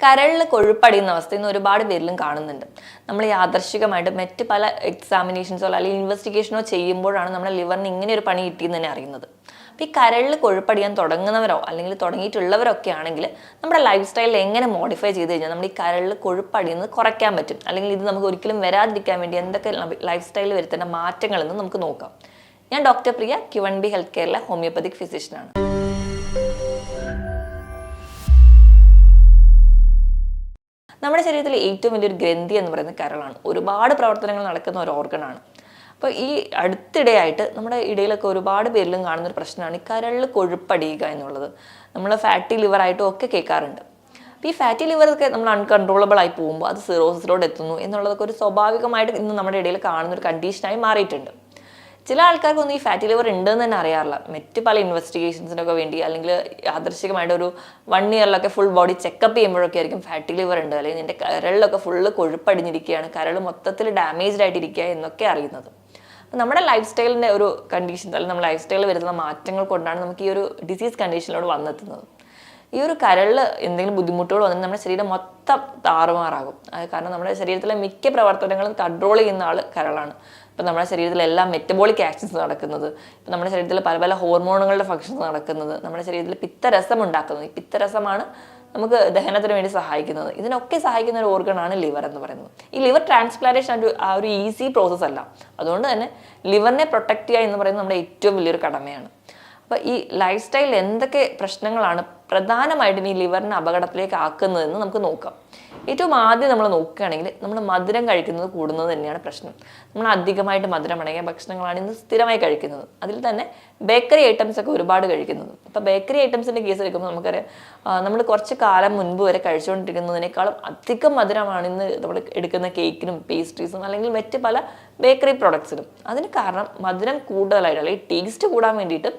കരളിൽ കൊഴുപ്പടിയുന്ന അവസ്ഥ ഇന്ന് ഒരുപാട് പേരിലും കാണുന്നുണ്ട്. നമ്മൾ യാദർശികമായിട്ട് മറ്റ് പല എക്സാമിനേഷൻസോ അല്ലെങ്കിൽ ഇൻവെസ്റ്റിഗേഷനോ ചെയ്യുമ്പോഴാണ് നമ്മുടെ ലിവറിന് ഇങ്ങനെ ഒരു പണി കിട്ടിയെന്ന് തന്നെ അറിയുന്നത്. അപ്പോൾ ഈ കരളിൽ കൊഴുപ്പടിയാൻ തുടങ്ങുന്നവരോ അല്ലെങ്കിൽ തുടങ്ങിയിട്ടുള്ളവരൊക്കെ ആണെങ്കിൽ നമ്മുടെ ലൈഫ് സ്റ്റൈലിൽ എങ്ങനെ മോഡിഫൈ ചെയ്ത് കഴിഞ്ഞാൽ നമ്മൾ ഈ കരളിൽ കൊഴുപ്പടിയുന്നത് കുറയ്ക്കാൻ പറ്റും? അല്ലെങ്കിൽ ഇത് നമുക്ക് ഒരിക്കലും വരാതിരിക്കാൻ വേണ്ടി എന്തൊക്കെ ലൈഫ് സ്റ്റൈലിൽ വരുത്തേണ്ട മാറ്റങ്ങളെന്ന് നമുക്ക് നോക്കാം. ഞാൻ doctor Priya Q one B health കെയറിലെ homeopathic ഫിസിഷ്യനാണ് നമ്മുടെ ശരീരത്തിലെ ഏറ്റവും വലിയൊരു ഗ്രന്ഥി എന്ന് പറയുന്നത് കരളാണ്. ഒരുപാട് പ്രവർത്തനങ്ങൾ നടക്കുന്ന ഒരു ഓർഗനാണ് അപ്പോൾ ഈ അടുത്തിടെയായിട്ട് നമ്മുടെ ഇടയിലൊക്കെ ഒരുപാട് പേരിലും കാണുന്നൊരു പ്രശ്നമാണ് ഈ കരളിൽ കൊഴുപ്പടിയുക എന്നുള്ളത്. നമ്മൾ ഫാറ്റി ലിവർ ആയിട്ടും ഒക്കെ കേൾക്കാറുണ്ട്. അപ്പോൾ ഈ ഫാറ്റി ലിവറൊക്കെ നമ്മൾ അൺകൺട്രോളബിൾ ആയി പോകുമ്പോൾ അത് സിറോസിലോട് എത്തുന്നു എന്നുള്ളതൊക്കെ ഒരു സ്വാഭാവികമായിട്ട് ഇന്ന് നമ്മുടെ ഇടയിൽ കാണുന്ന ഒരു കണ്ടീഷനായി മാറിയിട്ടുണ്ട്. ചില ആൾക്കാർക്കൊന്നും ഈ ഫാറ്റി ലിവർ ഉണ്ടെന്ന് തന്നെ അറിയാറില്ല. മറ്റ് പല ഇൻവെസ്റ്റിഗേഷൻസിനൊക്കെ വേണ്ടി അല്ലെങ്കിൽ ആദർശികമായിട്ട് ഒരു വൺ ഇയറിലൊക്കെ ഫുൾ ബോഡി ചെക്കപ്പ് ചെയ്യുമ്പോഴൊക്കെ ആയിരിക്കും ഫാറ്റി ലിവർ ഉണ്ട്. അല്ലെങ്കിൽ നിന്റെ കരളിലൊക്കെ ഫുള്ള് കൊഴുപ്പടിഞ്ഞിരിക്കുകയാണ്. കരൾ മൊത്തത്തിൽ ഡാമേജ്ഡ് ആയിട്ടിരിക്കുക എന്നൊക്കെ അറിയുന്നത്. നമ്മുടെ ലൈഫ് സ്റ്റൈലിന്റെ ഒരു കണ്ടീഷൻ അല്ലെങ്കിൽ നമ്മുടെ ലൈഫ് സ്റ്റൈലിൽ വരുന്ന മാറ്റങ്ങൾ കൊണ്ടാണ് നമുക്ക് ഈ ഒരു ഡിസീസ് കണ്ടീഷനിലോട് വന്നെത്തുന്നത്. ഈ ഒരു കരളിൽ എന്തെങ്കിലും ബുദ്ധിമുട്ടുകൾ വന്നാൽ നമ്മുടെ ശരീരം മൊത്തം താറുമാറാകും. കാരണം നമ്മുടെ ശരീരത്തിലെ മിക്ക പ്രവർത്തനങ്ങളും കൺട്രോൾ ചെയ്യുന്ന ആൾ കരളാണ്. ഇപ്പം നമ്മുടെ ശരീരത്തിൽ എല്ലാ മെറ്റബോളിക് ആക്ഷൻസ് നടക്കുന്നത് ഇപ്പം നമ്മുടെ ശരീരത്തിൽ പല പല ഹോർമോണുകളുടെ ഫങ്ഷൻസ് നടക്കുന്നത് നമ്മുടെ ശരീരത്തിൽ പിത്തരസം ഉണ്ടാക്കുന്നത് ഈ പിത്തരസമാണ് നമുക്ക് ദഹനത്തിന് വേണ്ടി സഹായിക്കുന്നത്. ഇതിനൊക്കെ സഹായിക്കുന്ന ഒരു ഓർഗണാണ് ലിവർ എന്ന് പറയുന്നത്. ഈ ലിവർ ട്രാൻസ്പ്ലാന്റേഷൻ ഒരു ആ ഒരു ഈസി പ്രോസസ്സല്ല അതുകൊണ്ട് തന്നെ ലിവറിനെ പ്രൊട്ടക്റ്റ് ചെയ്യുക എന്ന് പറയുന്നത് നമ്മുടെ ഏറ്റവും വലിയൊരു കടമയാണ്. അപ്പോൾ ഈ ലൈഫ് സ്റ്റൈലിൽ എന്തൊക്കെ പ്രശ്നങ്ങളാണ് പ്രധാനമായിട്ടും ഈ ലിവറിനെ അപകടത്തിലേക്ക് ആക്കുന്നതെന്ന് നമുക്ക് നോക്കാം. ഏറ്റവും ആദ്യം നമ്മൾ നോക്കുകയാണെങ്കിൽ നമ്മൾ മധുരം കഴിക്കുന്നത് കൂടുന്നത് തന്നെയാണ് പ്രശ്നം. നമ്മൾ അധികമായിട്ട് മധുരം അടങ്ങിയ ഭക്ഷണങ്ങളാണ് ഇന്ന് സ്ഥിരമായി കഴിക്കുന്നത്. അതിൽ തന്നെ ബേക്കറി ഐറ്റംസ് ഒക്കെ ഒരുപാട് കഴിക്കുന്നത് അപ്പോൾ ബേക്കറി ഐറ്റംസിന്റെ കേസ് എടുക്കുമ്പോൾ നമുക്കറിയാം നമ്മൾ കുറച്ച് കാലം മുൻപ് വരെ കഴിച്ചുകൊണ്ടിരിക്കുന്നതിനേക്കാളും അധികം മധുരമാണ് ഇന്ന് നമ്മൾ എടുക്കുന്ന കേക്കിനും പേസ്ട്രീസും അല്ലെങ്കിൽ മറ്റ് പല ബേക്കറി പ്രൊഡക്ട്സിനും അതിന് കാരണം മധുരം കൂടുതലായിട്ട് അല്ലെങ്കിൽ ടേസ്റ്റ് കൂടാൻ വേണ്ടിയിട്ട്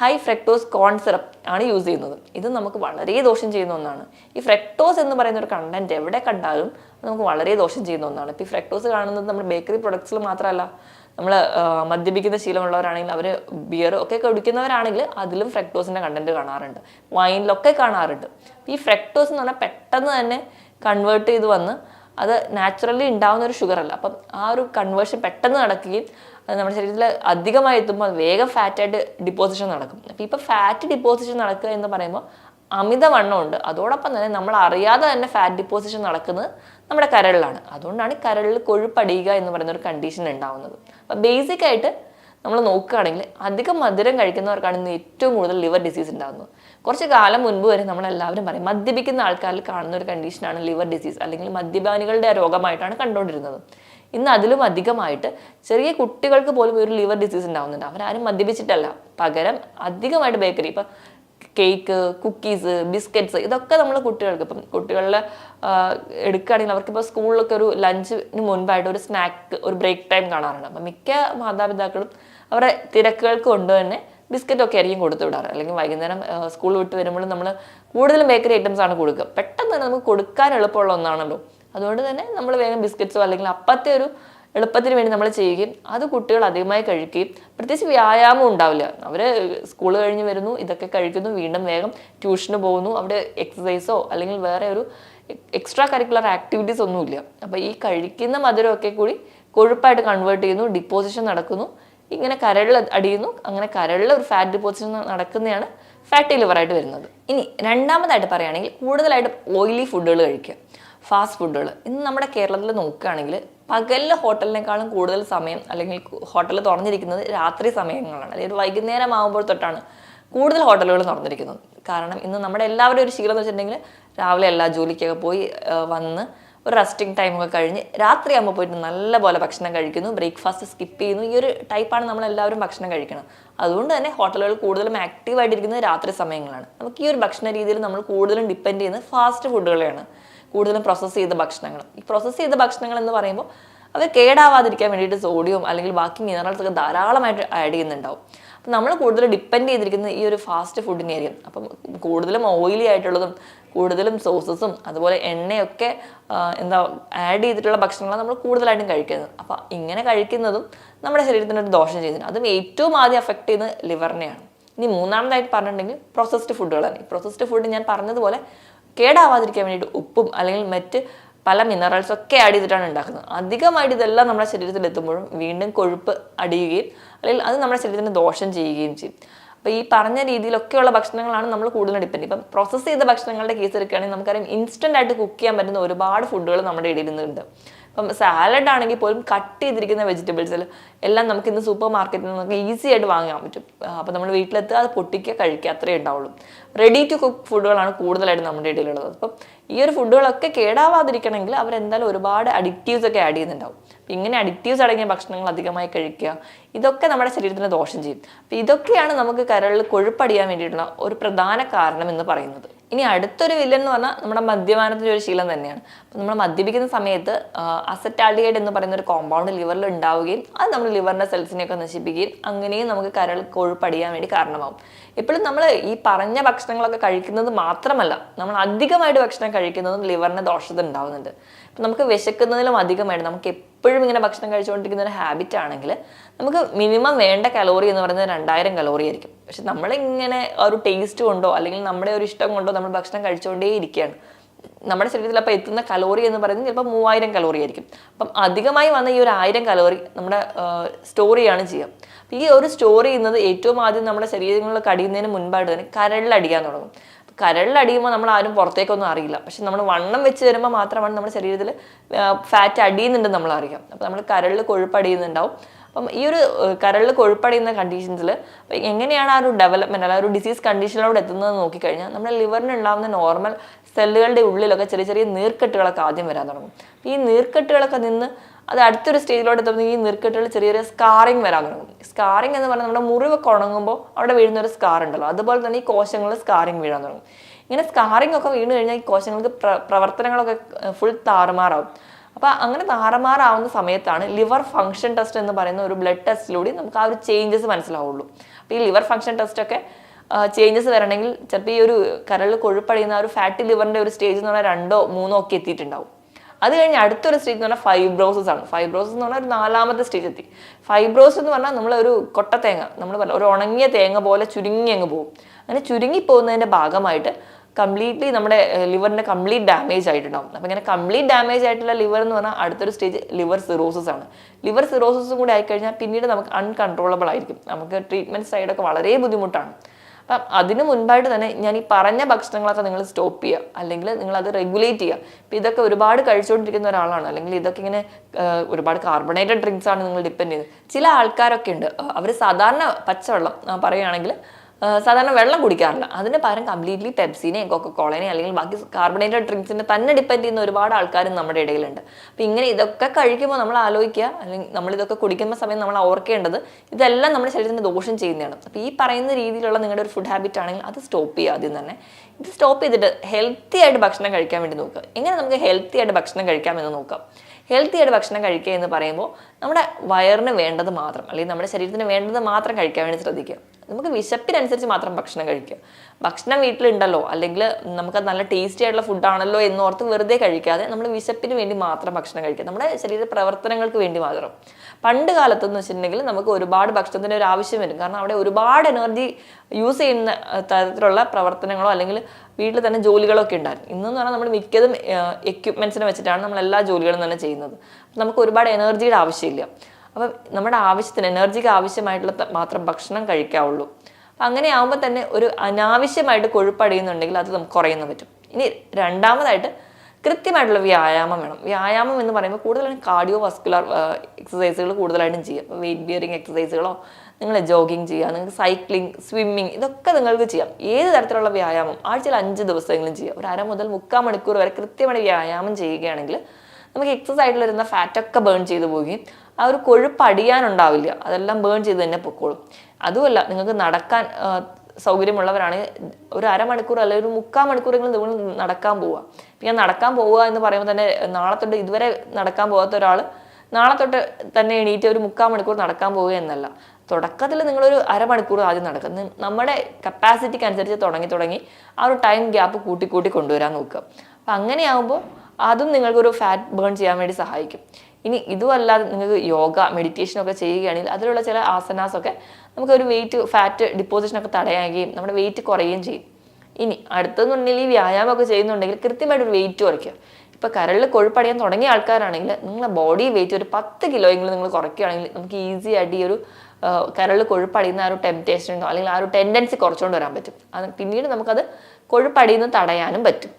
ഹൈ ഫ്രക്ടോസ് കോൺ സിറപ്പ് ആണ് യൂസ് ചെയ്യുന്നത്. ഇത് നമുക്ക് വളരെ ദോഷം ചെയ്യുന്ന ഒന്നാണ്. ഈ ഫ്രക്ടോസ് എന്ന് പറയുന്ന ഒരു കണ്ടന്റ് എവിടെ കണ്ടാലും നമുക്ക് വളരെ ദോഷം ചെയ്യുന്ന ഒന്നാണ്. ഇപ്പോൾ ഈ ഫ്രക്ടോസ് കാണുന്നത് നമ്മുടെ ബേക്കറി പ്രൊഡക്ട്സിൽ മാത്രമല്ല നമ്മൾ മദ്യപിക്കുന്ന ശീലമുള്ളവരാണെങ്കിൽ അവർ ബിയർ ഒക്കെ കുടിക്കുന്നവരാണെങ്കിൽ അതിലും ഫ്രെക്ടോസിന്റെ കണ്ടന്റ് കാണാറുണ്ട്. വൈനിലൊക്കെ കാണാറുണ്ട്. ഈ ഫ്രക്ടോസ് എന്ന് പറഞ്ഞാൽ പെട്ടെന്ന് തന്നെ കൺവേർട്ട് ചെയ്ത് വന്ന് അത് നാച്ചുറലി ഉണ്ടാവുന്ന ഒരു ഷുഗർ അല്ല. അപ്പം ആ ഒരു കൺവേർഷൻ പെട്ടെന്ന് നടക്കുകയും അത് നമ്മുടെ ശരീരത്തിൽ അധികമായി എത്തുമ്പോൾ വേഗം ഫാറ്റായിട്ട് ഡിപ്പോസിഷൻ നടക്കും. അപ്പോൾ ഇപ്പോൾ ഫാറ്റ് ഡിപ്പോസിഷൻ നടക്കുക എന്ന് പറയുമ്പോൾ അമിതവണ്ണമുണ്ട് അതോടൊപ്പം തന്നെ നമ്മൾ അറിയാതെ തന്നെ ഫാറ്റ് ഡിപ്പോസിഷൻ നടക്കുന്നത് നമ്മുടെ കരളിലാണ്. അതുകൊണ്ടാണ് കരളിൽ കൊഴുപ്പടിയുക എന്ന് പറയുന്ന ഒരു കണ്ടീഷൻ ഉണ്ടാവുന്നത്. അപ്പം ബേസിക് ആയിട്ട് നമ്മൾ നോക്കുകയാണെങ്കിൽ അധികം മധുരം കഴിക്കുന്നവർക്കാണ് ഇന്ന് ഏറ്റവും കൂടുതൽ ലിവർ ഡിസീസ് ഉണ്ടാകുന്നത്. കുറച്ച് കാലം മുൻപ് വരെ നമ്മളെല്ലാവരും പറയും മദ്യപിക്കുന്ന ആൾക്കാരിൽ കാണുന്ന ഒരു കണ്ടീഷനാണ് ലിവർ ഡിസീസ് അല്ലെങ്കിൽ മദ്യപാനികളുടെ രോഗമായിട്ടാണ് കണ്ടുകൊണ്ടിരുന്നത്. ഇന്ന് അതിലും അധികമായിട്ട് ചെറിയ കുട്ടികൾക്ക് പോലും ഒരു ലിവർ ഡിസീസ് ഉണ്ടാകുന്നുണ്ട് അവരാരും മദ്യപിച്ചിട്ടല്ല. പകരം അധികമായിട്ട് ബേക്കറി ഇപ്പം കേക്ക് കുക്കീസ് ബിസ്ക്കറ്റ്സ് ഇതൊക്കെ നമ്മൾ കുട്ടികൾക്ക്. ഇപ്പം കുട്ടികളിൽ എടുക്കുകയാണെങ്കിൽ അവർക്കിപ്പോൾ സ്കൂളിലൊക്കെ ഒരു ലഞ്ചിന് മുൻപായിട്ട് ഒരു സ്നാക്ക് ഒരു ബ്രേക്ക് ടൈം കാണാറുണ്ട്. അപ്പം മിക്ക മാതാപിതാക്കളും അവരുടെ തിരക്കുകൾക്ക് കൊണ്ട് തന്നെ ബിസ്ക്കറ്റൊക്കെ ആയിരിക്കും കൊടുത്തു വിടാറ്. അല്ലെങ്കിൽ വൈകുന്നേരം സ്കൂൾ വിട്ട് വരുമ്പോൾ നമ്മൾ കൂടുതലും ബേക്കറി ഐറ്റംസ് ആണ് കൊടുക്കുക. പെട്ടെന്ന് തന്നെ നമുക്ക് കൊടുക്കാൻ എളുപ്പമുള്ള ഒന്നാണല്ലോ. അതുകൊണ്ട് തന്നെ നമ്മൾ വേഗം ബിസ്ക്കറ്റ്സോ അല്ലെങ്കിൽ അപ്പത്തെ ഒരു എളുപ്പത്തിന് വേണ്ടി നമ്മൾ ചെയ്യുകയും അത് കുട്ടികൾ അധികമായി കഴിക്കുകയും പ്രത്യേകിച്ച് വ്യായാമം ഉണ്ടാവില്ല. അവർ സ്കൂൾ കഴിഞ്ഞ് വരുന്നു ഇതൊക്കെ കഴിക്കുന്നു വീണ്ടും വേഗം ട്യൂഷന് പോകുന്നു അവിടെ എക്സസൈസോ അല്ലെങ്കിൽ വേറെ ഒരു എക്സ്ട്രാ കരിക്കുലർ ആക്ടിവിറ്റീസ് ഒന്നുമില്ല. അപ്പോൾ ഈ കഴിക്കുന്ന മധുരമൊക്കെ കൂടി കൊഴുപ്പായിട്ട് കൺവേർട്ട് ചെയ്യുന്നു ഡിപ്പോസിഷൻ നടക്കുന്നു ഇങ്ങനെ കരളിൽ അടിയുന്നു അങ്ങനെ കരളിൽ ഒരു ഫാറ്റ് ഡിപ്പോസിഷൻ നടക്കുന്നതാണ് ഫാറ്റി ലിവറായിട്ട് വരുന്നത്. ഇനി രണ്ടാമതായിട്ട് പറയുകയാണെങ്കിൽ കൂടുതലായിട്ട് ഓയിലി ഫുഡുകൾ കഴിക്കുക. ഫാസ്റ്റ് ഫുഡുകൾ ഇന്ന് നമ്മുടെ കേരളത്തിൽ നോക്കുകയാണെങ്കിൽ പകലിലെ ഹോട്ടലിനേക്കാളും കൂടുതൽ സമയം അല്ലെങ്കിൽ ഹോട്ടൽ തുറന്നിരിക്കുന്നത് രാത്രി സമയങ്ങളാണ് അല്ലെങ്കിൽ വൈകുന്നേരം ആകുമ്പോൾ തൊട്ടാണ് കൂടുതൽ ഹോട്ടലുകൾ തുറന്നിരിക്കുന്നത്. കാരണം ഇന്ന് നമ്മുടെ എല്ലാവരും ഒരു ശീലം എന്ന് വെച്ചിട്ടുണ്ടെങ്കിൽ രാവിലെ എല്ലാ ജോലിക്കൊക്കെ പോയി വന്ന് ഒരു റെസ്റ്റിംഗ് ടൈമൊക്കെ കഴിഞ്ഞ് രാത്രിയാകുമ്പോൾ പോയിട്ട് നല്ലപോലെ ഭക്ഷണം കഴിക്കുന്നു. ബ്രേക്ക്ഫാസ്റ്റ് സ്കിപ്പ് ചെയ്യുന്നു. ഈ ഒരു ടൈപ്പാണ് നമ്മളെല്ലാവരും ഭക്ഷണം കഴിക്കണം. അതുകൊണ്ട് തന്നെ ഹോട്ടലുകൾ കൂടുതലും ആക്റ്റീവായിട്ടിരിക്കുന്നത് രാത്രി സമയങ്ങളാണ്. നമുക്ക് ഈ ഒരു ഭക്ഷണ രീതിയിൽ നമ്മൾ കൂടുതലും ഡിപ്പെൻഡ് ചെയ്യുന്നത് ഫാസ്റ്റ് ഫുഡുകളെയാണ് കൂടുതലും പ്രോസസ്സ് ചെയ്ത ഭക്ഷണങ്ങൾ. ഈ പ്രോസസ്സ് ചെയ്ത ഭക്ഷണങ്ങൾ എന്ന് പറയുമ്പോൾ അത് കേടാവാതിരിക്കാൻ വേണ്ടിയിട്ട് സോഡിയം അല്ലെങ്കിൽ ബാക്കി മിനറൽസ് ഒക്കെ ധാരാളമായിട്ട് ആഡ് ചെയ്യുന്നുണ്ടാവും. അപ്പം നമ്മൾ കൂടുതൽ ഡിപ്പെൻഡ് ചെയ്തിരിക്കുന്നത് ഈ ഒരു ഫാസ്റ്റ് ഫുഡിനെ ആയിരിക്കും. അപ്പം കൂടുതലും ഓയിലി ആയിട്ടുള്ളതും കൂടുതലും സോസസും അതുപോലെ എണ്ണയൊക്കെ എന്താ ആഡ് ചെയ്തിട്ടുള്ള ഭക്ഷണങ്ങളാണ് നമ്മൾ കൂടുതലായിട്ടും കഴിക്കുന്നത്. അപ്പം ഇങ്ങനെ കഴിക്കുന്നതും നമ്മുടെ ശരീരത്തിന് ഒരു ദോഷം ചെയ്യുന്നുണ്ട്. അതും ഏറ്റവും ആദ്യം അഫക്റ്റ് ചെയ്യുന്നത് ലിവറിനെയാണ് ഇനി മൂന്നാമതായിട്ട് പറഞ്ഞിട്ടുണ്ടെങ്കിൽ പ്രോസസ്ഡ് ഫുഡുകളാണ് ഈ പ്രോസസ്ഡ് ഫുഡ് ഞാൻ പറഞ്ഞതുപോലെ കേടാവാതിരിക്കാൻ വേണ്ടിയിട്ട് ഉപ്പും അല്ലെങ്കിൽ മറ്റ് പല മിനറൽസ് ഒക്കെ ആഡ് ചെയ്തിട്ടാണ് ഉണ്ടാക്കുന്നത്. അധികമായിട്ട് ഇതെല്ലാം നമ്മുടെ ശരീരത്തിൽ എത്തുമ്പോഴും വീണ്ടും കൊഴുപ്പ് അടിയുകയും അല്ലെങ്കിൽ അത് നമ്മുടെ ശരീരത്തിന് ദോഷം ചെയ്യുകയും ചെയ്യും. അപ്പോൾ ഈ പറഞ്ഞ രീതിയിലൊക്കെയുള്ള ഭക്ഷണങ്ങളാണ് നമ്മൾ കൂടുതൽ ഡിപ്പെൻഡ് ഇപ്പം പ്രോസസ്സ് ചെയ്ത ഭക്ഷണങ്ങളുടെ കേസ് എടുക്കുകയാണെങ്കിൽ നമുക്കറിയാം ഇൻസ്റ്റന്റ് ആയിട്ട് കുക്ക് ചെയ്യാൻ പറ്റുന്ന ഒരുപാട് ഫുഡുകൾ നമ്മുടെ ഇടയിൽ ഇന്നുണ്ട് ഇപ്പം സാലഡ് ആണെങ്കിൽ പോലും കട്ട് ചെയ്തിരിക്കുന്ന വെജിറ്റബിൾസിൽ എല്ലാം നമുക്ക് ഇന്ന് സൂപ്പർ മാർക്കറ്റിൽ നമുക്ക് ഈസി ആയിട്ട് വാങ്ങാൻ പറ്റും. അപ്പോൾ നമ്മൾ വീട്ടിലെത്തുക അത് പൊട്ടിക്കുക കഴിക്കുക അത്രയേ ഉണ്ടാവുള്ളൂ. റെഡി ടു കുക്ക് ഫുഡുകളാണ് കൂടുതലായിട്ട് നമ്മുടെ ഇടയിലുള്ളത്. അപ്പം ഈ ഒരു ഫുഡുകളൊക്കെ കേടാവാതിരിക്കണമെങ്കിൽ അവരെന്തായാലും ഒരുപാട് അഡിക്റ്റീവ്സ് ഒക്കെ ആഡ് ചെയ്യുന്നുണ്ടാവും. അപ്പം ഇങ്ങനെ അഡിക്റ്റീവ്സ് അടങ്ങിയ ഭക്ഷണങ്ങൾ അധികമായി കഴിക്കുക. ഇതൊക്കെ നമ്മുടെ ശരീരത്തിന് ദോഷം ചെയ്യും. അപ്പം ഇതൊക്കെയാണ് നമുക്ക് കരളിൽ കൊഴുപ്പടിയാൻ വേണ്ടിയിട്ടുള്ള ഒരു പ്രധാന കാരണം എന്ന് പറയുന്നത്. ഇനി അടുത്തൊരു വില്ലൻ എന്ന് പറഞ്ഞാൽ നമ്മുടെ മദ്യപാനത്തിന്റെ ഒരു ശീലം തന്നെയാണ്. അപ്പം നമ്മൾ മദ്യപിക്കുന്ന സമയത്ത് അസറ്റാൾഡിഹൈഡ് എന്ന് പറയുന്ന ഒരു കോമ്പൗണ്ട് ലിവറിൽ ഉണ്ടാവുകയും അത് നമ്മൾ ലിവറിന്റെ സെൽസിനെയൊക്കെ നശിപ്പിക്കുകയും അങ്ങനെയും നമുക്ക് കരൾ കൊഴുപ്പടിയാൻ വേണ്ടി കാരണമാവും. ഇപ്പോഴും നമ്മൾ ഈ പറഞ്ഞ ഭക്ഷണങ്ങളൊക്കെ കഴിക്കുന്നത് മാത്രമല്ല നമ്മൾ അധികമായിട്ട് ഭക്ഷണം കഴിക്കുന്നതും ലിവറിന് ദോഷത ഉണ്ടാവുന്നുണ്ട്. നമുക്ക് വിശക്കുന്നതിലും അധികമായിട്ട് നമുക്ക് എപ്പോഴും ഇങ്ങനെ ഭക്ഷണം കഴിച്ചുകൊണ്ടിരിക്കുന്ന ഒരു ഹാബിറ്റ് ആണെങ്കിൽ നമുക്ക് മിനിമം വേണ്ട കലോറി എന്ന് പറയുന്നത് രണ്ടായിരം കലോറി ആയിരിക്കും. പക്ഷെ നമ്മളിങ്ങനെ ഒരു ടേസ്റ്റ് കൊണ്ടോ അല്ലെങ്കിൽ നമ്മുടെ ഒരു ഇഷ്ടം കൊണ്ടോ നമ്മൾ ഭക്ഷണം കഴിച്ചുകൊണ്ടേ ഇരിക്കുകയാണ്. നമ്മുടെ ശരീരത്തിൽ അപ്പോൾ എത്തുന്ന കലോറി എന്ന് പറയുന്നത് ചിലപ്പോൾ മൂവായിരം കലോറി ആയിരിക്കും. അപ്പം അധികമായി വന്ന ഈ ഒരു ആയിരം കലോറി നമ്മുടെ സ്റ്റോർ ചെയ്യാണ് ചെയ്യുക. അപ്പം ഈ ഒരു സ്റ്റോർ ചെയ്യുന്നത് ഏറ്റവും ആദ്യം നമ്മുടെ ശരീരങ്ങളിൽ കടിയുന്നതിന് മുൻപായിട്ട് തന്നെ കരളിലടിക്കാൻ തുടങ്ങും. കരളിൽ അടിയുമ്പോൾ നമ്മൾ ആരും പുറത്തേക്കൊന്നും അറിയില്ല. പക്ഷെ നമ്മൾ വണ്ണം വെച്ച് വരുമ്പോൾ മാത്രമാണ് നമ്മുടെ ശരീരത്തിൽ ഫാറ്റ് അടിയുന്നുണ്ടെന്ന് നമ്മൾ അറിയാം. അപ്പോൾ നമ്മൾ കരളിൽ കൊഴുപ്പടിയുന്നുണ്ടാവും അപ്പം ഈ ഒരു കരളിൽ കൊഴുപ്പടിയുന്ന കണ്ടീഷൻസിൽ എങ്ങനെയാണ് ആ ഒരു ഡെവലപ്മെന്റ് അല്ല ഒരു ഡിസീസ് കണ്ടീഷനിലൂടെ എത്തുന്നത് നോക്കിക്കഴിഞ്ഞാൽ നമ്മുടെ ലിവറിന് ഉണ്ടാകുന്ന നോർമൽ സെല്ലുകളുടെ ഉള്ളിലൊക്കെ ചെറിയ ചെറിയ നീർക്കെട്ടുകളൊക്കെ ആദ്യം വരാൻ തുടങ്ങും. ഈ നീർക്കെട്ടുകളൊക്കെ നിന്ന് അത് അടുത്തൊരു സ്റ്റേജിലോട്ട് എത്തുമ്പോൾ ഈ നീർക്കെട്ടുകൾ ചെറിയ ചെറിയ സ്കാറിങ് വരാൻ തുടങ്ങും. സ്കാറിങ് എന്ന് പറഞ്ഞാൽ നമ്മുടെ മുറിവൊക്കെ ഉണങ്ങുമ്പോൾ അവിടെ വീഴുന്ന ഒരു സ്കാർ ഉണ്ടല്ലോ. അതുപോലെ തന്നെ ഈ കോശങ്ങളിൽ സ്കാറിങ് വീഴാൻ തുടങ്ങും. ഇങ്ങനെ സ്കാറിങ് ഒക്കെ വീണ് കഴിഞ്ഞാൽ ഈ കോശങ്ങൾക്ക് പ്രവർത്തനങ്ങളൊക്കെ ഫുൾ താറുമാറാവും. അപ്പോൾ അങ്ങനെ താറുമാറാവുന്ന സമയത്താണ് ലിവർ ഫംഗ്ഷൻ ടെസ്റ്റ് എന്ന് പറയുന്ന ഒരു ബ്ലഡ് ടെസ്റ്റിലൂടെ നമുക്ക് ആ ഒരു ചേഞ്ചസ് മനസ്സിലാവുള്ളൂ. അപ്പോൾ ഈ ലിവർ ഫംഗ്ഷൻ ടെസ്റ്റ് ഒക്കെ ചേഞ്ചസ് വരണമെങ്കിൽ ചിലപ്പോൾ ഈ ഒരു കരളിൽ കൊഴുപ്പടിയുന്ന ഒരു ഫാറ്റി ലിവറിന്റെ ഒരു സ്റ്റേജ് എന്ന് പറഞ്ഞാൽ രണ്ടോ മൂന്നോ ഒക്കെ എത്തിയിട്ടുണ്ടാവും. അത് കഴിഞ്ഞ് അടുത്തൊരു സ്റ്റേജ് എന്ന് പറഞ്ഞാൽ ഫൈബ്രോസസ് ആണ്. ഫൈബ്രോസസ് എന്ന് പറഞ്ഞാൽ ഒരു നാലാമത്തെ സ്റ്റേജ് എത്തി. ഫൈബ്രോസ് എന്ന് പറഞ്ഞാൽ നമ്മൾ ഒരു കൊട്ട തേങ്ങ നമ്മൾ പറഞ്ഞ ഒരു ഉണങ്ങിയ തേങ്ങ പോലെ ചുരുങ്ങി അങ്ങ് പോകും അങ്ങനെ ചുരുങ്ങി പോകുന്നതിന്റെ ഭാഗമായിട്ട് കംപ്ലീറ്റ്ലി നമ്മുടെ ലിവറിന്റെ കംപ്ലീറ്റ് ഡാമേജ് ആയിട്ടുണ്ടാവും. അപ്പം ഇങ്ങനെ കംപ്ലീറ്റ് ഡാമേജ് ആയിട്ടുള്ള ലിവർ എന്ന് പറഞ്ഞാൽ അടുത്തൊരു സ്റ്റേജ് ലിവർ സിറോസിസ് ആണ്. ലിവർ സിറോസിസും കൂടി ആയിക്കഴിഞ്ഞാൽ പിന്നീട് നമുക്ക് അൺകൺട്രോളബിൾ ആയിരിക്കും. നമുക്ക് ട്രീറ്റ്മെന്റ് സൈഡൊക്കെ വളരെ ബുദ്ധിമുട്ടാണ്. അപ്പം അതിന് മുൻപായിട്ട് തന്നെ ഞാൻ ഈ പറഞ്ഞ ഭക്ഷണങ്ങളൊക്കെ നിങ്ങൾ സ്റ്റോപ്പ് ചെയ്യുക. അല്ലെങ്കിൽ നിങ്ങൾ അത് റെഗുലേറ്റ് ചെയ്യുക. ഇപ്പം ഇതൊക്കെ ഒരുപാട് കഴിച്ചുകൊണ്ടിരിക്കുന്ന ഒരാളാണ്. അല്ലെങ്കിൽ ഇതൊക്കെ ഇങ്ങനെ ഒരുപാട് കാർബണേറ്റഡ് ഡ്രിങ്ക്സ് ആണ് നിങ്ങൾ ഡിപ്പെൻഡ് ചെയ്യുന്നത്. ചില ആൾക്കാരൊക്കെ ഉണ്ട്. അവർ സാധാരണ പച്ചവെള്ളം പറയുകയാണെങ്കിൽ സാധാരണ വെള്ളം കുടിക്കാറില്ല. അതിന് പകരം കംപ്ലീറ്റ്ലി പെപ്സിനെയും കൊക്ക കോളനെയും അല്ലെങ്കിൽ ബാക്കി കാർബണേറ്റഡ് ഡ്രിങ്ക്സിനെ തന്നെ ഡിപ്പെൻഡ് ചെയ്യുന്ന ഒരുപാട് ആൾക്കാരും നമ്മുടെ ഇടയിലുണ്ട്. അപ്പം ഇങ്ങനെ ഇതൊക്കെ കഴിക്കുമ്പോൾ നമ്മൾ ആലോചിക്കുക. അല്ലെങ്കിൽ നമ്മൾ ഇതൊക്കെ കുടിക്കുന്ന സമയം നമ്മൾ ഓർക്കേണ്ടത് ഇതെല്ലാം നമ്മുടെ ശരീരത്തിന് ദോഷം ചെയ്യുന്നതാണ്. അപ്പോൾ ഈ പറയുന്ന രീതിയിലുള്ള നിങ്ങളുടെ ഒരു ഫുഡ് ഹാബിറ്റ് ആണെങ്കിൽ അത് സ്റ്റോപ്പ് ചെയ്യുക ആദ്യം തന്നെ. ഇത് സ്റ്റോപ്പ് ചെയ്തിട്ട് ഹെൽത്തി ആയിട്ട് ഭക്ഷണം കഴിക്കാൻ വേണ്ടി നോക്കുക. എങ്ങനെ നമുക്ക് ഹെൽത്തി ആയിട്ട് ഭക്ഷണം കഴിക്കാമെന്ന് നോക്കാം. ഹെൽത്തി ആയിട്ട് ഭക്ഷണം കഴിക്കുക എന്ന് പറയുമ്പോൾ നമ്മുടെ വയറിന് വേണ്ടത് മാത്രം അല്ലെങ്കിൽ നമ്മുടെ ശരീരത്തിന് വേണ്ടത് മാത്രം കഴിക്കാൻ വേണ്ടി ശ്രദ്ധിക്കുക. നമുക്ക് വിശപ്പിനനുസരിച്ച് മാത്രം ഭക്ഷണം കഴിക്കുക. ഭക്ഷണം വീട്ടിലുണ്ടല്ലോ അല്ലെങ്കിൽ നമുക്ക് നല്ല ടേസ്റ്റി ആയിട്ടുള്ള ഫുഡാണല്ലോ എന്നോർത്ത് വെറുതെ കഴിക്കാതെ നമ്മൾ വിശപ്പിന് വേണ്ടി മാത്രം ഭക്ഷണം കഴിക്കുക. നമ്മുടെ ശരീര പ്രവർത്തനങ്ങൾക്ക് വേണ്ടി മാത്രം. പണ്ട് കാലത്തെന്ന് വെച്ചിട്ടുണ്ടെങ്കിൽ നമുക്ക് ഒരുപാട് ഭക്ഷണത്തിന്റെ ഒരു ആവശ്യം വരും. കാരണം അവിടെ ഒരുപാട് എനർജി യൂസ് ചെയ്യുന്ന തരത്തിലുള്ള പ്രവർത്തനങ്ങളോ അല്ലെങ്കിൽ വീട്ടിൽ തന്നെ ജോലികളൊക്കെ ഉണ്ടായിരുന്നു. ഇന്നെന്ന് പറഞ്ഞാൽ നമ്മൾ മിക്കതും എക്യുപ്മെൻസിനെ വെച്ചിട്ടാണ് നമ്മൾ എല്ലാ ജോലികളും തന്നെ ചെയ്യുന്നത്. നമുക്ക് ഒരുപാട് എനർജിയുടെ ആവശ്യമില്ല. അപ്പം നമ്മുടെ ആവശ്യത്തിന് എനർജിക്ക് ആവശ്യമായിട്ടുള്ള മാത്രം ഭക്ഷണം കഴിക്കാവുള്ളൂ. അപ്പം അങ്ങനെ ആകുമ്പോൾ തന്നെ ഒരു അനാവശ്യമായിട്ട് കൊഴുപ്പടിയുന്നുണ്ടെങ്കിൽ അത് നമുക്ക് കുറയുന്ന പറ്റും. ഇനി രണ്ടാമതായിട്ട് കൃത്യമായിട്ടുള്ള വ്യായാമം വേണം. വ്യായാമം എന്ന് പറയുമ്പോൾ കൂടുതലായും കാർഡിയോ വസ്കുലർ എക്സസൈസുകൾ കൂടുതലായിട്ടും ചെയ്യുക വെയിറ്റ് ബിയറിങ് എക്സസൈസുകളോ നിങ്ങൾ ജോഗിങ് ചെയ്യുക നിങ്ങൾക്ക് സൈക്ലിംഗ് സ്വിമ്മിങ് ഇതൊക്കെ നിങ്ങൾക്ക് ചെയ്യാം. ഏത് തരത്തിലുള്ള വ്യായാമം ആഴ്ചയിൽ അഞ്ച് ദിവസമെങ്കിലും ചെയ്യാം. ഒരു അര മുതൽ മുക്കാൽ മണിക്കൂർ വരെ കൃത്യമായി വ്യായാമം ചെയ്യുകയാണെങ്കിൽ നമുക്ക് എക്സസൈസിൽ വരുന്ന ഫാറ്റൊക്കെ ബേൺ ചെയ്തു പോവുകയും ആ ഒരു കൊഴുപ്പ് അടിയാനുണ്ടാവില്ല അതെല്ലാം ബേൺ ചെയ്ത് തന്നെ പൊക്കോളും. അതുമല്ല നിങ്ങൾക്ക് നടക്കാൻ സൗകര്യമുള്ളവരാണെങ്കിൽ ഒരു അരമണിക്കൂർ അല്ലെങ്കിൽ ഒരു മുക്കാൽ മണിക്കൂറെങ്കിലും നിങ്ങൾ നടക്കാൻ പോവുക. ഞാൻ നടക്കാൻ പോവുക എന്ന് പറയുമ്പോൾ തന്നെ നാളെ തൊട്ട് ഇതുവരെ നടക്കാൻ പോകാത്ത ഒരാൾ നാളെ തൊട്ട് തന്നെ എണീറ്റ് ഒരു മുക്കാൽ മണിക്കൂർ നടക്കാൻ പോവുക എന്നല്ല. തുടക്കത്തിൽ നിങ്ങളൊരു അരമണിക്കൂർ ആദ്യം നടക്കുക നമ്മുടെ കപ്പാസിറ്റിക്ക് അനുസരിച്ച് തുടങ്ങി തുടങ്ങി ആ ഒരു ടൈം ഗ്യാപ്പ് കൂട്ടി കൂട്ടി കൊണ്ടുവരാൻ നോക്കുക. അപ്പം അങ്ങനെയാകുമ്പോൾ അതും നിങ്ങൾക്കൊരു ഫാറ്റ് ബേൺ ചെയ്യാൻ വേണ്ടി സഹായിക്കും. ഇനി ഇതുമല്ലാതെ നിങ്ങൾക്ക് യോഗ മെഡിറ്റേഷൻ ഒക്കെ ചെയ്യുകയാണെങ്കിൽ അതിലുള്ള ചില ആസനാസ് ഒക്കെ നമുക്ക് ഒരു വെയിറ്റ് ഫാറ്റ് ഡിപ്പോസിഷൻ ഒക്കെ തടയുകയും നമ്മുടെ വെയിറ്റ് കുറയുകയും ചെയ്യും. ഇനി അടുത്തെന്നുണ്ടെങ്കിൽ ഈ വ്യായാമമൊക്കെ ചെയ്യുന്നുണ്ടെങ്കിൽ കൃത്യമായിട്ട് ഒരു വെയിറ്റ് കുറയ്ക്കുക. ഇപ്പൊ കരളിൽ കൊഴുപ്പടിയാൻ തുടങ്ങിയ ആൾക്കാരാണെങ്കിൽ നിങ്ങളുടെ ബോഡി വെയിറ്റ് ഒരു പത്ത് കിലോയെങ്കിലും നിങ്ങൾ കുറയ്ക്കുകയാണെങ്കിൽ നമുക്ക് ഈസി ആയിട്ട് ഈ ഒരു കരളിൽ കൊഴുപ്പടിയുന്ന ആ ഒരു ടെംപ്റ്റേഷൻ ഉണ്ടോ? അല്ലെങ്കിൽ ആ ഒരു ടെൻഡൻസി കുറച്ചുകൊണ്ട് വരാൻ പറ്റും. അത് പിന്നീട് നമുക്കത് കൊഴുപ്പടിയുന്നത് തടയാനും പറ്റും.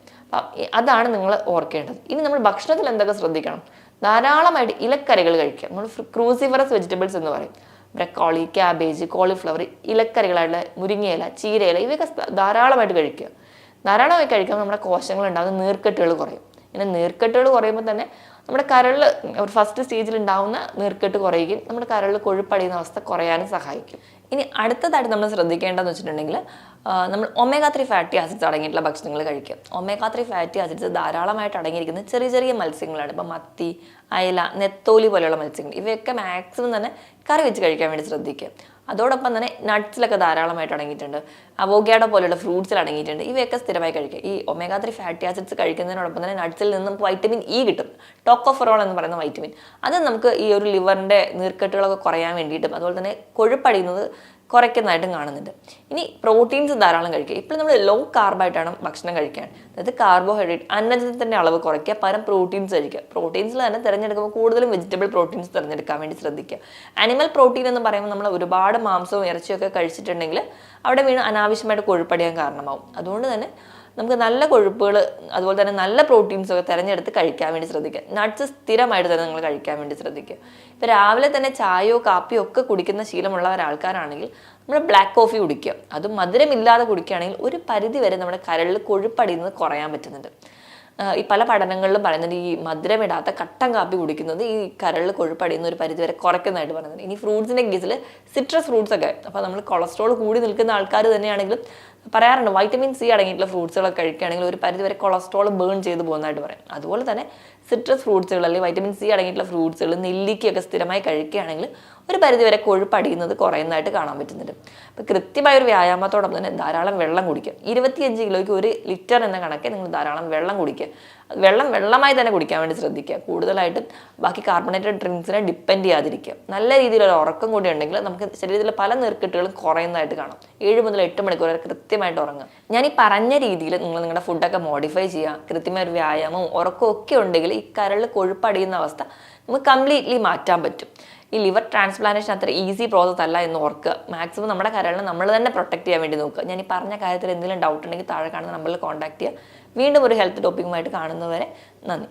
അതാണ് നിങ്ങൾ ഓർക്കേണ്ടത്. ഇനി നമ്മൾ ഭക്ഷണത്തിൽ എന്തൊക്കെ ശ്രദ്ധിക്കണം? ധാരാളമായിട്ട് ഇലക്കറികൾ കഴിക്കുക. നമ്മൾ ക്രൂസിഫറസ് വെജിറ്റബിൾസ് എന്ന് പറയും. ബ്രക്കോളി ക്യാബേജ് കോളിഫ്ലവർ ഇലക്കറികളായിട്ടുള്ള മുരിങ്ങയില ചീരയില ഇവയൊക്കെ ധാരാളമായിട്ട് കഴിക്കുക. ധാരാളമായി കഴിക്കുമ്പോൾ നമ്മുടെ കോശങ്ങൾ ഉണ്ടാകുന്ന നീർക്കെട്ടുകൾ കുറയും. ഇങ്ങനെ നീർക്കെട്ടുകൾ കുറയുമ്പോൾ തന്നെ നമ്മുടെ കരളിൽ ഫസ്റ്റ് സ്റ്റേജിൽ ഉണ്ടാകുന്ന നീർക്കെട്ട് കുറയുകയും നമ്മുടെ കരളിൽ കൊഴുപ്പടിയുന്ന അവസ്ഥ കുറയാനും സഹായിക്കും. ഇനി അടുത്തതായിട്ട് നമ്മൾ ശ്രദ്ധിക്കേണ്ടതെന്ന് വെച്ചിട്ടുണ്ടെങ്കിൽ നമ്മൾ ഒമേഗ ത്രീ ഫാറ്റി ആസിഡ്സ് അടങ്ങിയിട്ടുള്ള ഭക്ഷണങ്ങൾ കഴിക്കുക. ഒമേഗ ത്രീ ഫാറ്റി ആസിഡ്സ് ധാരാളമായിട്ട് അടങ്ങിയിരിക്കുന്ന ചെറിയ ചെറിയ മത്സ്യങ്ങളാണ്. ഇപ്പം മത്തി അയല നെത്തോലി പോലെയുള്ള മത്സ്യങ്ങൾ. ഇവയൊക്കെ മാക്സിമം തന്നെ കറി വെച്ച് കഴിക്കാൻ വേണ്ടി ശ്രദ്ധിക്കുക അതോടൊപ്പം തന്നെ നട്ട്സിലൊക്കെ ധാരാളമായിട്ട് അടങ്ങിയിട്ടുണ്ട്. അവോഗ്യാഡോ പോലെയുള്ള ഫ്രൂട്ട്സിൽ അടങ്ങിയിട്ടുണ്ട്. ഇവയൊക്കെ സ്ഥിരമായി കഴിക്കുക ഈ ഒമേഗ ത്രീ ഫാറ്റി ആസിഡ്സ് കഴിക്കുന്നതിനോടൊപ്പം തന്നെ നട്ട്സിൽ നിന്നും വൈറ്റമിൻ ഇ കിട്ടും. ടോക്കോഫറോൾ എന്ന് പറയുന്ന വൈറ്റമിൻ. അത് നമുക്ക് ഈ ഒരു ലിവറിന്റെ നീർക്കെട്ടുകളൊക്കെ കുറയാൻ വേണ്ടിയിട്ടും അതുപോലെ തന്നെ കൊഴുപ്പടിയുന്നത് കുറയ്ക്കുന്നതായിട്ടും കാണുന്നുണ്ട്. ഇനി പ്രോട്ടീൻസ് ധാരാളം കഴിക്കുക. ഇപ്പോൾ നമ്മൾ ലോ കാർബായിട്ടാണ് ഭക്ഷണം കഴിക്കാൻ. അതായത് കാർബോഹൈഡ്രേറ്റ് അന്നജത്തിന്റെ അളവ് കുറയ്ക്കുക പകരം പ്രോട്ടീൻസ് കഴിക്കുക. പ്രോട്ടീൻസിൽ തന്നെ തിരഞ്ഞെടുക്കുമ്പോൾ കൂടുതലും വെജിറ്റബിൾ പ്രോട്ടീൻസ് തിരഞ്ഞെടുക്കാൻ വേണ്ടി ശ്രദ്ധിക്കുക. അനിമൽ പ്രോട്ടീൻ എന്ന് പറയുമ്പോൾ നമ്മൾ ഒരുപാട് മാംസവും ഇറച്ചിയൊക്കെ കഴിച്ചിട്ടുണ്ടെങ്കിൽ അവിടെ വീണ് അനാവശ്യമായിട്ട് കൊഴുപ്പടിയാൻ കാരണമാവും. അതുകൊണ്ട് തന്നെ നമുക്ക് നല്ല കൊഴുപ്പുകൾ അതുപോലെ തന്നെ നല്ല പ്രോട്ടീൻസ് ഒക്കെ തിരഞ്ഞെടുത്ത് കഴിക്കാൻ വേണ്ടി ശ്രദ്ധിക്കുക. നട്ട്സ് സ്ഥിരമായിട്ട് തന്നെ നിങ്ങൾ കഴിക്കാൻ വേണ്ടി ശ്രദ്ധിക്കുക. ഇപ്പോൾ രാവിലെ തന്നെ ചായയോ കാപ്പിയോ ഒക്കെ കുടിക്കുന്ന ശീലമുള്ള ഒരാൾക്കാരാണെങ്കിൽ നമ്മൾ ബ്ലാക്ക് കോഫി കുടിക്കുക. അത് മധുരമില്ലാതെ കുടിക്കുകയാണെങ്കിൽ ഒരു പരിധി വരെ നമ്മുടെ കരളിൽ കൊഴുപ്പടിയുന്നത് കുറയാൻ പറ്റുന്നുണ്ട്. ഈ പല പഠനങ്ങളിലും പറയുന്നുണ്ട് ഈ മധുരമിടാത്ത കട്ടൻ കാപ്പി കുടിക്കുന്നത് ഈ കരളിൽ കൊഴുപ്പടിയുന്ന ഒരു പരിധി വരെ കുറയ്ക്കുന്നതായിട്ട് പറയുന്നുണ്ട്. ഇനി ഫ്രൂട്ട്സിന്റെ കേസിൽ സിട്രസ് ഫ്രൂട്ട്സ് ഒക്കെ. അപ്പോൾ നമ്മൾ കൊളസ്ട്രോൾ കൂടി നിൽക്കുന്ന ആൾക്കാർ തന്നെയാണെങ്കിലും പറയാറുണ്ട് വൈറ്റമിൻ സി അടങ്ങിയിട്ടുള്ള ഫ്രൂട്ട്സുകളൊക്കെ കഴിക്കുകയാണെങ്കിൽ ഒരു പരിധി വരെ കൊളസ്ട്രോൾ ബേൺ ചെയ്ത് പോകുന്നതായിട്ട് പറയും. അതുപോലെ തന്നെ സിട്രസ് ഫ്രൂട്ട്സുകൾ അല്ലെങ്കിൽ വൈറ്റമിൻ സി അടങ്ങിയിട്ടുള്ള ഫ്രൂട്ട്സുകൾ നെല്ലിക്കയൊക്കെ സ്ഥിരമായി കഴിക്കുകയാണെങ്കിൽ ഒരു പരിധിവരെ കൊഴുപ്പടിയുന്നത് കുറയുന്നതായിട്ട് കാണാൻ പറ്റുന്നുണ്ട്. അപ്പോൾ കൃത്യമായ ഒരു വ്യായാമത്തോടൊപ്പം തന്നെ ധാരാളം വെള്ളം കുടിക്കുക. ഇരുപത്തിയഞ്ച് കിലോയ്ക്ക് ഒരു ലിറ്റർ എന്ന കണക്കെ നിങ്ങൾ ധാരാളം വെള്ളം കുടിക്കുക. വെള്ളം വെള്ളമായി തന്നെ കുടിക്കാൻ വേണ്ടി ശ്രദ്ധിക്കുക. കൂടുതലായിട്ടും ബാക്കി കാർബണേറ്റഡ് ഡ്രിങ്ക്സിനെ ഡിപ്പെൻഡ് ചെയ്യാതിരിക്കുക. നല്ല രീതിയിലുള്ള ഉറക്കം കൂടി ഉണ്ടെങ്കിൽ നമുക്ക് ശരീരത്തിലെ പല നീർക്കെട്ടുകളും കുറയുന്നതായിട്ട് കാണാം. ഏഴ് മുതൽ എട്ട് മണിക്കൂർ വരെ കൃത്യമായിട്ട് ഉറങ്ങുക. ഞാൻ ഈ പറഞ്ഞ രീതിയിൽ നിങ്ങൾ നിങ്ങളുടെ ഫുഡൊക്കെ മോഡിഫൈ ചെയ്യുക. കൃത്യമായ ഒരു വ്യായാമവും ഉറക്കവും ഒക്കെ ഉണ്ടെങ്കിൽ ഈ കരളിൽ കൊഴുപ്പടിയുന്ന അവസ്ഥ നമുക്ക് കംപ്ലീറ്റ്ലി മാറ്റാൻ പറ്റും. ഈ ലിവർ ട്രാൻസ്പ്ലാന്റേഷൻ അത്ര ഈസി പ്രോസസ് അല്ല എന്ന് ഓർക്കുക. മാക്സിമം നമ്മുടെ കരളിനെ നമ്മൾ തന്നെ പ്രൊട്ടക്ട് ചെയ്യാൻ വേണ്ടി നോക്കുക. ഞാൻ ഈ പറഞ്ഞ കാര്യത്തിൽ എന്തെങ്കിലും ഡൗട്ട് ഉണ്ടെങ്കിൽ താഴെ കാണുന്ന നമ്പറിൽ കോൺടാക്ട് ചെയ്യുക. വീണ്ടും ഒരു ഹെൽത്ത് ടോപ്പിക്കുമായിട്ട് കാണുന്നവരെ നന്ദി.